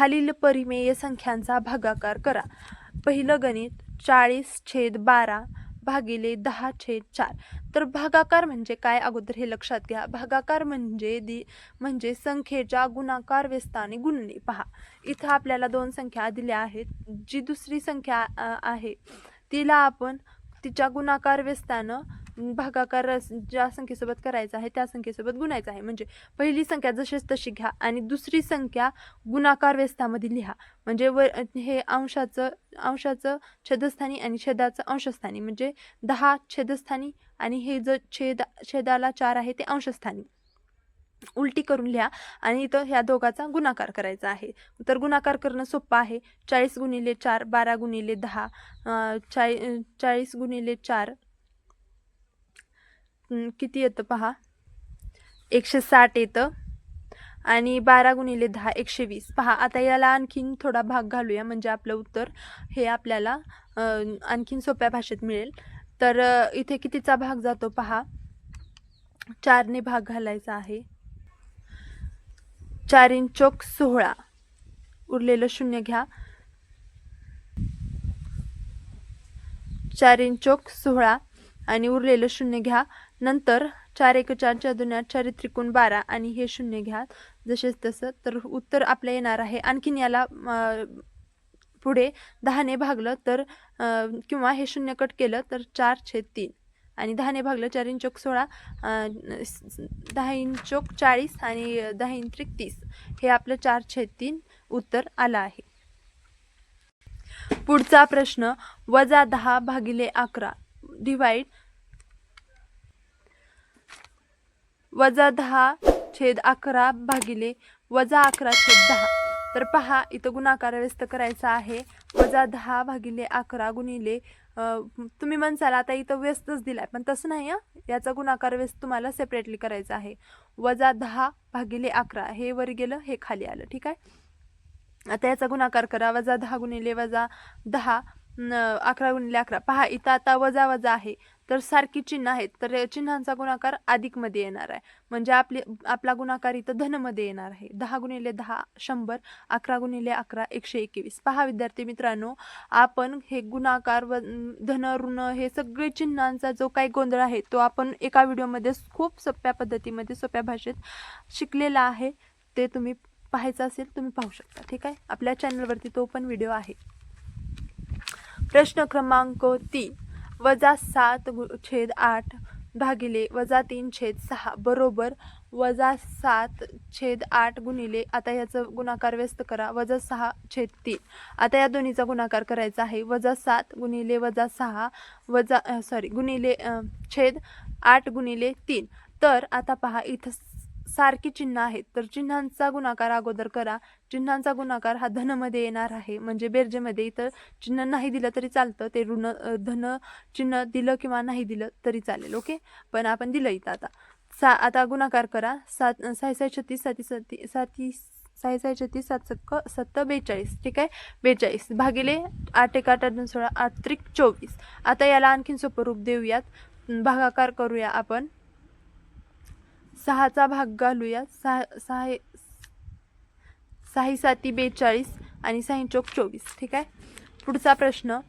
खालील परिमेय संख्यांचा भागाकार करा. पहिलं गणित चाळीस छेद बारा भागिले दहा छेद चार. तर भागाकार म्हणजे काय? अगोदर हे लक्षात घ्या. भागाकार म्हणजे दि म्हणजे संख्येच्या गुणाकार व्यस्ताने गुणणे. पहा. इथं आपल्याला दोन संख्या दिल्या आहेत. जी दुसरी संख्या आहे तिला आपण तिच्या गुणाकार व्यस्तानं भागाकार ज्या संख्येसोबत करायचा आहे त्या संख्येसोबत गुणायचा आहे. म्हणजे पहिली संख्या जशीच तशी घ्या. आणि दुसरी संख्या गुणाकार व्यस्तामध्ये लिहा. म्हणजे व हे अंशाचं अंशाचं छेदस्थानी आणि छेदाचं अंशस्थानी. म्हणजे दहा छेदस्थानी आणि हे जो छेद छेदाला चार आहे ते अंशस्थानी. उलटी करून लिहा. आणि इथं ह्या दोघाचा गुणाकार करायचा आहे. तर गुणाकार करणं सोपं आहे. चाळीस गुणिले चार बारा गुणिले दहा चाळी चाळीस गुणिले चार किती येतं पहा? एकशे साठ येतं. आणि बारा गुणिले दहा एकशे वीस पहा आता याला आणखीन थोडा भाग घालूया. म्हणजे आपलं उत्तर हे आपल्याला आणखीन सोप्या भाषेत मिळेल. तर इथे कितीचा भाग जातो पहा? चारने भाग घालायचा आहे. चार इंचोक सोहळा उरलेलं शून्य घ्या. चार इंचोक सोहळा आणि उरलेलं शून्य घ्या. नंतर चार एक चार चार दोन त्रिकोण बारा आणि हे शून्य घ्या. जसेच तसं तर उत्तर आपलं येणार आहे. आणखीन याला पुढे दहाने भागलं तर किंवा हे शून्य कट केलं तर चार छेद तीन. आणि दहाने भागलं चार इंचोक सोळा दहा इंचोक चाळीस आणि दहा इंत्रिक तीस. हे आपलं चार छेद तीन उत्तर आलं आहे. पुढचा प्रश्न वजा दहा भागिले अकरा. डिवाईड वजा दहा छेद अकरा भागिले वजा अकरा छेद दहा. तर पहा इथं गुणाकार व्यस्त करायचा आहे. वजा दहा भागिले अकरा गुणिले तुम्ही म्हणसाल आता इथं व्यस्तच दिलाय पण तसं नाही याचा गुणाकार व्यस्त तुम्हाला सेपरेटली करायचा आहे. वजा दहा भागिले अकरा हे वर गेलं हे खाली आलं ठीक आहे? आता याचा गुणाकार करा. वजा दहा गुणिले वजा दहा अकरा गुणिले अकरा. पहा इथं आता वजा वजा आहे. तर सारखी चिन्ह आहेत. तर चिन्हांचा गुणाकार अधिकमध्ये येणार आहे. म्हणजे आपले आपला गुणाकार इथं धनमध्ये येणार आहे. दहा गुणिले दहा शंभर अकरा गुणिले अकरा एकशे एकवीस. पहा विद्यार्थी मित्रांनो आपण हे गुणाकार व धन ऋण हे सगळे चिन्हांचा जो काही गोंधळ आहे तो आपण एका व्हिडिओमध्ये खूप सोप्या पद्धतीमध्ये सोप्या भाषेत शिकलेला आहे. ते तुम्ही पाहायचं असेल तुम्ही पाहू शकता. ठीक आहे? आपल्या चॅनलवरती तो पण व्हिडिओ आहे. प्रश्न क्रमांक तीन. वजा सात गु- छेद आठ भागिले वजा तीन छेद सहा बरोबर वजा सात छेद आठ गुणिले आता याचं गुणाकार व्यस्त करा वजा सहा छेद तीन. आता या दोन्हीचा गुणाकार करायचा आहे वजा सात गुणिले वजा सहा वजा सॉरी गुणिले छेद आठ गुणिले तीन. तर आता पहा इथं सारखी चिन्ह आहेत. तर चिन्हांचा गुणाकार अगोदर करा. चिन्हांचा गुणाकार हा धनमध्ये येणार आहे. म्हणजे बेरजेमध्ये इतर चिन्ह नाही दिलं तरी चालतं. ते ऋण धन चिन्ह दिलं किंवा नाही दिलं तरी चालेल. ओके? पण आपण दिलं इथं आता. सा आता गुणाकार करा. सात साय साय छत्तीस साती साती साती साय साय छत्तीस सात सक्क सत्त बेचाळीस. ठीक आहे? बेचाळीस. भागिले आठ एक आठ आठ दोन सोळा आठ त्रिक चोवीस. आता याला आणखीन सोपं रूप देऊयात. भागाकार करूया आपण. सहाचा भाग घालूया. सहा सहा साही साती बेचाळीस आणि साई चौक चोवीस. ठीक आहे? पुढचा प्रश्न.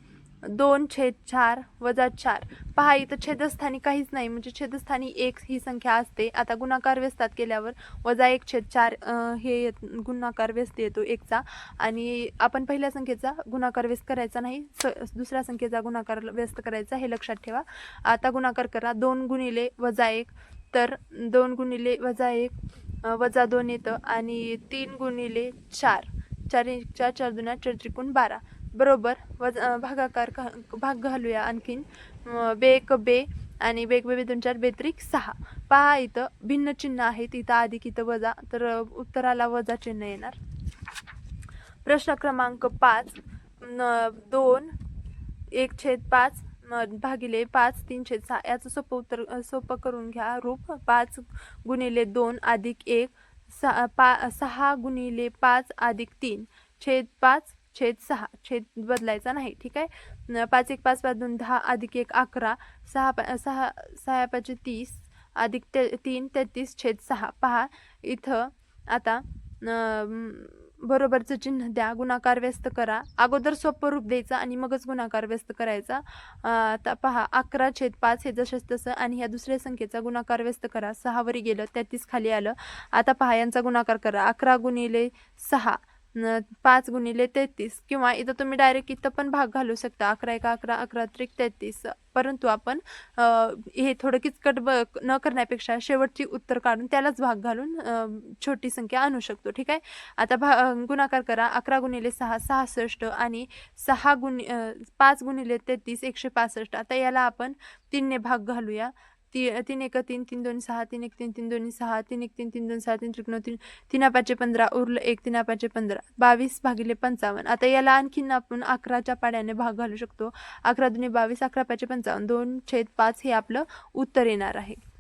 दोन छेद चार वजा चार. पहा इथं छेदस्थानी काहीच नाही. म्हणजे छेदस्थानी एक ही संख्या असते. आता गुणाकार व्यस्तात केल्यावर वजा एक छेद चार हे येत- गुणाकार व्यस्त येतो एकचा. आणि आपण पहिल्या संख्येचा गुणाकार व्यस्त करायचा नाही. स दुसऱ्या संख्येचा गुणाकार व्यस्त करायचा हे लक्षात ठेवा. आता गुणाकार करा. दोन गुणिले वजा एक. तर दोन गुणिले वजा एक वजा दोन येतं आणि तीन गुणिले चार. चार एक चार चार दोन चार त्रिकोण बारा. बरोबर? वजा भागाकार घा- भाग घालूया आणखीन. बे एक बे आणि बेक बे दोन चार बेत्रिक सहा. पहा इथं भिन्न चिन्ह आहेत. इथं अधिक इथं वजा. तर उत्तराला वजा चिन्ह येणार. प्रश्न क्रमांक पाच. दोन एक छेद पाच. भागिले पाच तीन छेद सहा. याचं सोपं उत्तर सोपं करून घ्या. रूप पाच गुणिले दोन अधिक एक सहा पा सहा गुणिले पाच अधिक तीन छेद पाच छेद सहा. छेद बदलायचा नाही ठीक आहे? पाच एक पाच पाच दोन दहा अधिक एक अकरा सहा पा सहा सहा पाचशे तीस अधिक ते तीन तेहतीस छेद सहा. पहा इथं आता बरोबरचं चिन्ह द्या. गुणाकार व्यस्त करा. अगोदर सोपं रूप द्यायचा आणि मगच गुणाकार व्यस्त करायचा. आता पहा अकरा छेद पाच हे जसेच तसं आणि ह्या दुसऱ्या संख्येचा गुणाकार व्यस्त करा. सहावरी गेलं तेहतीस खाली आलं. आता पहा यांचा गुणाकार करा. अकरा गुणिले सहा. पाच गुणिले तेहतीस किंवा इथं तुम्ही डायरेक्ट इथं पण भाग घालू शकता. अकरा एका अकरा अकरा त्रिक तेहतीस. परंतु आपण हे थोडं किचकट ब न करण्यापेक्षा शेवटची उत्तर काढून त्यालाच भाग घालून छोटी संख्या आणू शकतो. ठीक आहे? आता भा गुणाकार करा. अकरा गुणिले सहा सहासष्ट आणि सहा गुणि पाच गुणिले तेहतीस एकशे पासष्ट. आता याला आपण तीनने भाग घालूया. ती तीन एक तीन तीन दोन सहा तीन एक तीन तीन दोन सहा तीन एक तीन तीन दोन सहा तीन त्रिकोण तीन तीन पाचशे पंधरा उरलं एक तीन पाचशे पंधरा बावीस भागिले पंचावन्न आता याला आणखीन आपण अकराच्या पाड्याने भाग घालू शकतो अकरा दोन्ही बावीस अकरा पाचशे पंचावन्न दोन छेद पाच हे आपलं उत्तर येणार आहे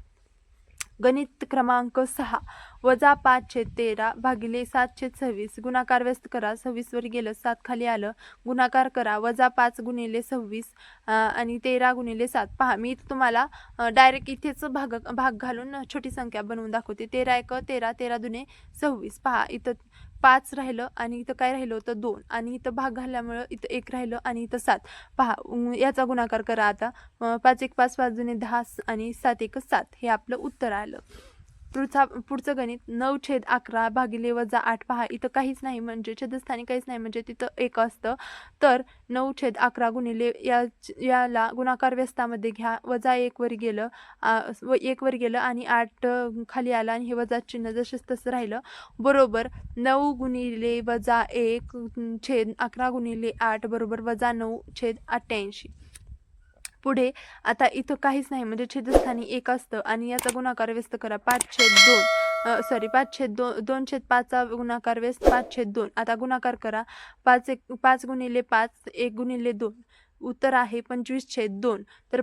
गणित क्रमांक सहा. वजा पाचशे तेरा भागिले सातशे सव्वीस. गुणाकार व्यस्त करा. सव्वीसवर गेलं सात खाली आलं. गुणाकार करा. वजा पाच गुणिले सव्वीस आणि तेरा गुणिले सात. पहा मी इथं तुम्हाला डायरेक्ट इथेच भाग भाग घालून छोटी संख्या बनवून दाखवते. तेरा एक तेरा तेरा दुने सव्वीस. पहा इथं पाच राहिलं आणि इथं काय राहिलं होतं? दोन. आणि इथं भाग घालल्यामुळं इथं एक राहिलं आणि इथं सात. पहा याचा गुणाकार करा आता. पाच एक पाच पाच जुने दहा आणि सात एक सात हे आपलं उत्तर आलं. पुढचा पुढचं गणित नऊ छेद अकरा भागिले वजा आठ पहा इथं काहीच नाही म्हणजे छेदस्थानी काहीच नाही म्हणजे तिथं एक असतं. तर नऊ छेद अकरा गुणिले या याला गुणाकार व्यस्तामध्ये घ्या वजा एकवर गेलं व एकवर गेलं आणि आठ खाली आलं आणि हे वजा चिन्ह जसंच तसं राहिलं. बरोबर नऊ गुणिले वजा एक छेद अकरा गुणिले आठ बरोबर वजा नऊ छेद अठ्ठ्याऐंशी. पुढे आता इथं काहीच नाही. म्हणजे छेदस्थानी एक असतं आणि याचा गुणाकार व्यस्त करा. पाच छेद दोन. सॉरी पाच छेद दोन दोन छेद पाचचा गुणाकार व्यस्त पाच छेद दोन. आता गुणाकार करा. पाच एक पाच गुणिले पाच एक गुणिले दोन. उत्तर आहे पंचवीस छेद दोन. तर